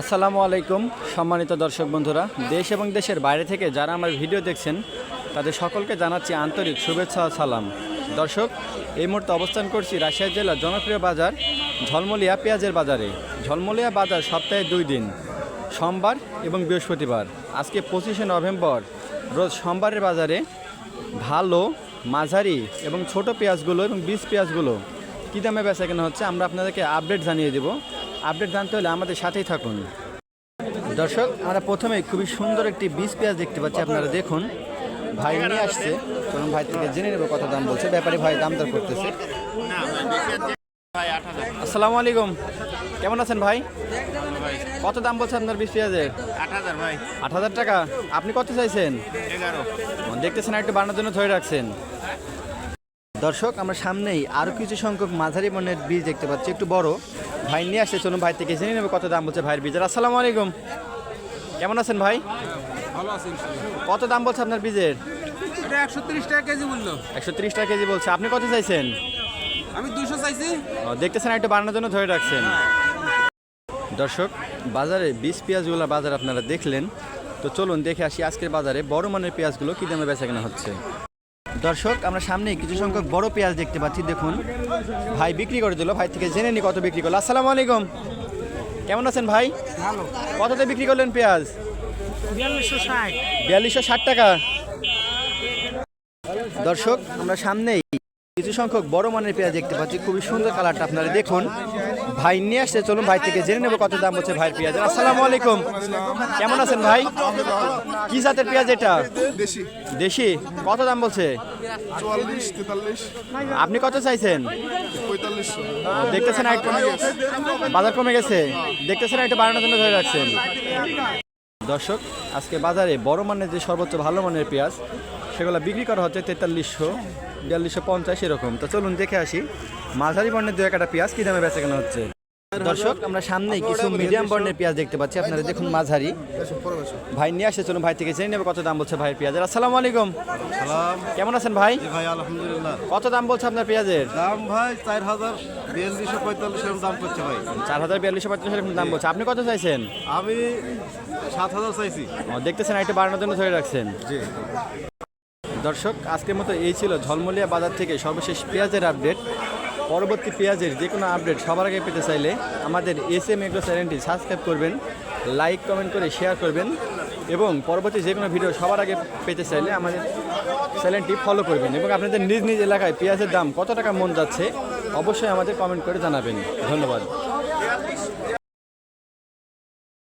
আসসালামু আলাইকুম, সম্মানিত দর্শক বন্ধুরা। দেশ এবং দেশের বাইরে থেকে যারা আমার ভিডিও দেখছেন, তাদের সকলকে জানাচ্ছি আন্তরিক শুভেচ্ছা সালাম। দর্শক, এই মুহূর্তে অবস্থান করছি রাজশাহী জেলার জনপ্রিয় বাজার, ঝলমলিয়া পেঁয়াজের বাজারে। ঝলমলিয়া বাজার সপ্তাহে দুই দিন, সোমবার এবং বৃহস্পতিবার। আজকে পঁচিশে নভেম্বর, রোজ সোমবারের বাজারে ভালো, মাঝারি এবং ছোট পেঁয়াজগুলো এবং বীজ পেঁয়াজগুলো। কী দামে বেচা কেনা হচ্ছে আমরা আপনাদেরকে আপডেট জানিয়ে দেব। আপডেট জানতে হলে আমাদের সাথেই থাকুন। দর্শক আমরা প্রথমে খুবই সুন্দর একটি বীজ পেঁয়াজ দেখতে পাচ্ছি। আপনারা দেখুন ভাই নিয়ে আসছে। চলুন ভাই থেকে জেনে নেব কত দাম বলছে। ব্যাপারে ভাই দাম দর করতেছে। আসসালামু আলাইকুম। কেমন আছেন ভাই? কত দাম বলছে আপনার বীজ পেঁয়াজের? আট হাজার ভাই। আট হাজার টাকা। আপনি কত চাইছেন? এগারো। দেখতেছেন একটু বানানোর জন্য ধরে রাখছেন। দর্শক আমরা সামনেই আরও কিছু সংখ্যক মাঝারি মনের বীজ দেখতে পাচ্ছি। একটু বড়। ভাই নিয়ে আসছে চলুন ভাই থেকে জেনে নেবে কত দাম বলছে ভাইয়ের বীজের। আসসালামু আলাইকুম। কেমন আছেন ভাই? ভালো আছেন কত দাম বলছে আপনার বীজের? এটা একশো তিরিশ টাকা কেজি একশো তিরিশ টাকা কেজি বলছে। আপনি কত চাইছেন? আমি দুশো চাইছি। ও, দেখতেছেন একটু বানানোর জন্য ধরে রাখছেন। দর্শক বাজারে বীজ পেঁয়াজগুলো বাজার আপনারা দেখলেন। তো চলুন দেখে আসি আজকের বাজারে বড় মানের পেঁয়াজগুলো কী দামে বেচা কেনা হচ্ছে। দর্শক আমরা সামনে কিছু সংখ্যক বড় পেঁয়াজ দেখতে পাচ্ছি দেখুন। ভাই বিক্রি করে দিল ভাই থেকে জেনে নি কত বিক্রি করল। আসসালামু আলাইকুম। কেমন আছেন ভাই? কততে বিক্রি করলেন পেঁয়াজ? ষাট। বিয়াল্লিশশো ষাট টাকা। দর্শক আমরা সামনেই কিছু সংখ্যক বড় মানের পেঁয়াজ দেখতে পাচ্ছি। খুবই সুন্দর কালারটা আপনারা দেখুন। ভাই নিয়ে আসছে চলুন ভাই থেকে জেনে নেব কত দাম হচ্ছে ভাইয়ের পেঁয়াজ। আসসালামু আলাইকুম। কেমন আছেন ভাই? কি জাতের পেঁয়াজ এটা? দেশি। কত দাম বলছে? আপনি কত চাইছেন? দেখতেছেন একটু বাজার কমে গেছে। দেখতেছেন একটু বাড়ানোর জন্য ধরে রাখছেন। দর্শক, আজকে বাজারে বড় মানের যে সর্বোচ্চ ভালো মানের পেঁয়াজ, সেগুলো বিক্রি করা হচ্ছে তেতাল্লিশশো, বিয়াল্লিশশো পঞ্চাশ এরকম। তো চলুন দেখে আসি, মাঝারি বর্ণের দু একটা পেঁয়াজ কী দামে বেচা কেনা হচ্ছে? দর্শক আমরা সামনে কিছু মিডিয়াম বর্ণের পেঁয়াজ দেখতে পাচ্ছি। আপনারা দেখুন মাঝারি। ভাই নিয়ে আসছে চলুন ভাই থেকে জেনে নেবে কত দাম বলছে ভাই পেঁয়াজের। আসসালামু আলাইকুম। কেমন আছেন ভাই? ভাই আলহামদুলিল্লাহ। কত দাম বলছে আপনার পেঁয়াজের? দাম ভাই চার হাজার বিয়াল্লিশশো পঁয়তাল্লিশ এরকম দাম করছে ভাই। চার হাজার বিয়াল্লিশশো পঁয়তাল্লিশ এরকম দাম বলছে। আপনি কত চাইছেন? আমি সাত হাজার চাইছি। দেখতেছেন একটু বাড়ানোর জন্য ধরে রাখছেন। জি। দর্শক আজকের মতো এই ছিল ঝলমলিয়া বাজার থেকে সর্বশেষ পেঁয়াজের আপডেট। পরবর্তী পেঁয়াজের যে কোনো আপডেট সবার আগে পেতে চাইলে আমাদের এস এম এগ্রো চ্যানেলটি সাবস্ক্রাইব করবেন, লাইক, কমেন্ট করে শেয়ার করবেন এবং পরবর্তী যে কোনো ভিডিও সবার আগে পেতে চাইলে আমাদের চ্যানেলটি ফলো করবেন এবং আপনাদের নিজ নিজ এলাকায় পেঁয়াজের দাম কত টাকা মন যাচ্ছে অবশ্যই আমাদের কমেন্ট করে জানাবেন। ধন্যবাদ।